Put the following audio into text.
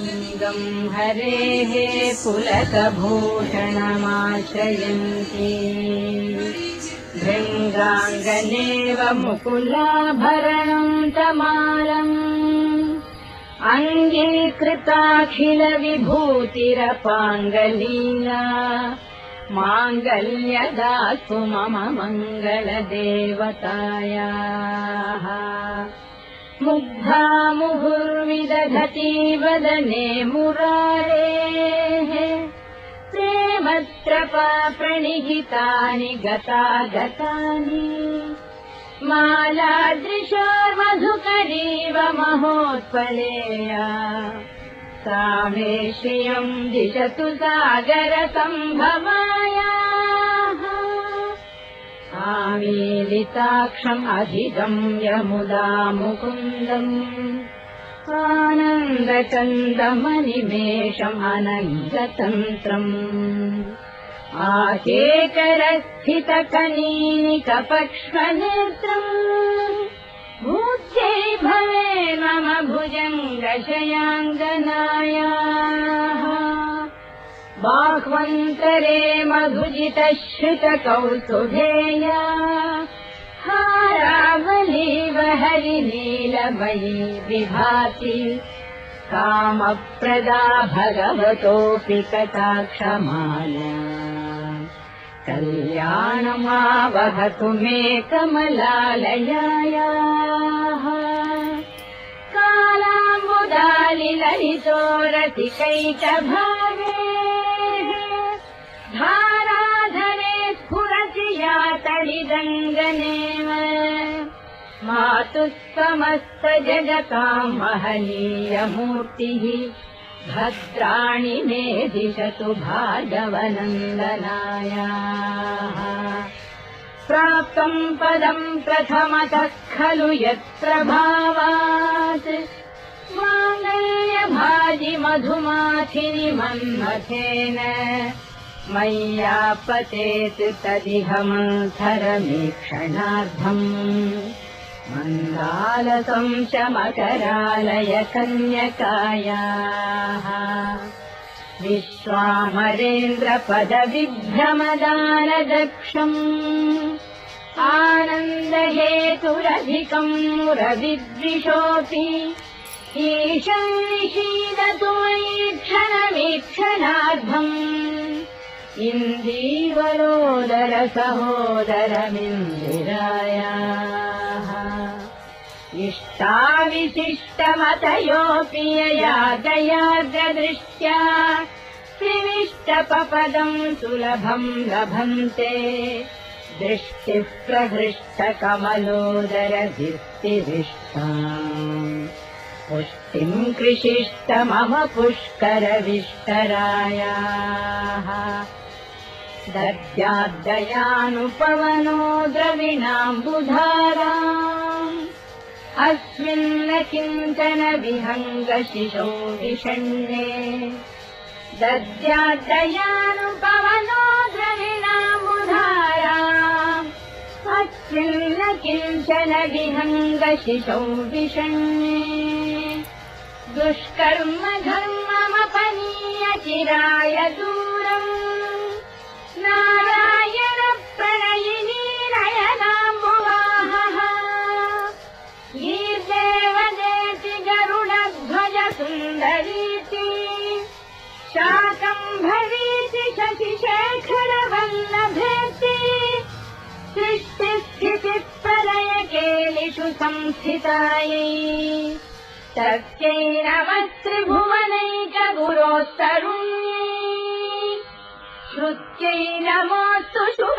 अङ्गम् हरेः पुलकभूषणमाश्रयन्ति भृङ्गाङ्गनेव मुकुलाभरणम् तमालम् अङ्गीकृताखिलविभूतिरपाङ्गलीला माङ्गल्यदातु मम मङ्गलदेवतायाः मुग्धा मुहुर्विदधती वदने मुरारेः। प्रेमत्रपा प्रणिहितानि गता गतानि मालादृशा मधुकरीव महोत्पलेया। सा मे श्रियम् दिशतु सागरसम्भवायाः आमीलिताक्षम् अधिगम्य मुदा मुकुन्दम् आनन्दचन्दमनिमेषम् अनङ्गतन्त्रम् आकेकरस्थितकनीनिकपक्ष्मनेत्रम् भूत्यै भवे मम भुजङ्गशयाङ्गनायाः बाह्वन्तरे मधुजितश्रुतकौसुभेया हारावलीव हरिनीलमयी विभाति। कामप्रदा भगवतोऽपि कटाक्षमाला कल्याणमावहतु मे कमलालयायाः। कालाम्बुदालिललितोरतिकैकभावे धाराधरे स्फुरति या तडिदङ्गनेव मातुः समस्तजगताम् महनीयमूर्तिः भद्राणि मे दिशतु भार्गवनन्दनायाः। प्राप्तम् पदम् प्रथमतः खलु यत्र भावात्। मधुमाथिनि मन्मथेन मय्यापतेत् तदिहमन्थरमीक्षणार्थम् मन्दालसं शमकरालय कन्यकायाः विश्वामरेन्द्रपदविभ्रमदानदक्षम्। आनन्दहेतुरधिकम् मुरविद्विषोऽपि। ईशम् निषीदतु क्षणमीक्षणार्थम् इन्दीवरोदर सहोदरमिन्दिरायाः इष्टाविशिष्टमतयोऽपि यया दयार्द्रदृष्ट्या त्रिविष्टपपदम् सुलभम् लभन्ते। दृष्टिः प्रहृष्टकमलोदरभिष्टिविष्टा पुष्टिम् कृषिष्ट मम पुष्करविष्टरायाः दद्याद्दयानुपवनो द्रविणाम्बुधाराम् अस्मिन्न किञ्चन विहङ्गशिशो विषण्णे। दद्याद्दयानुपवनो द्रविणाम्बुधाराम् अस्मिन्न किञ्चन विहङ्गशिशौ विषण्णे। दुष्कर्म धर्ममपनीय चिराय दूरम् सुन्दरीति शाकम्भरीति शशिशेखरवल्लभेति। सृष्टिस्थितिप्रलयकेलिषु संस्थितायै। तस्यै नमस्त्रिभुवनैकगुरोत्तरुण्यै श्रुत्यै नमोऽस्तु शुभ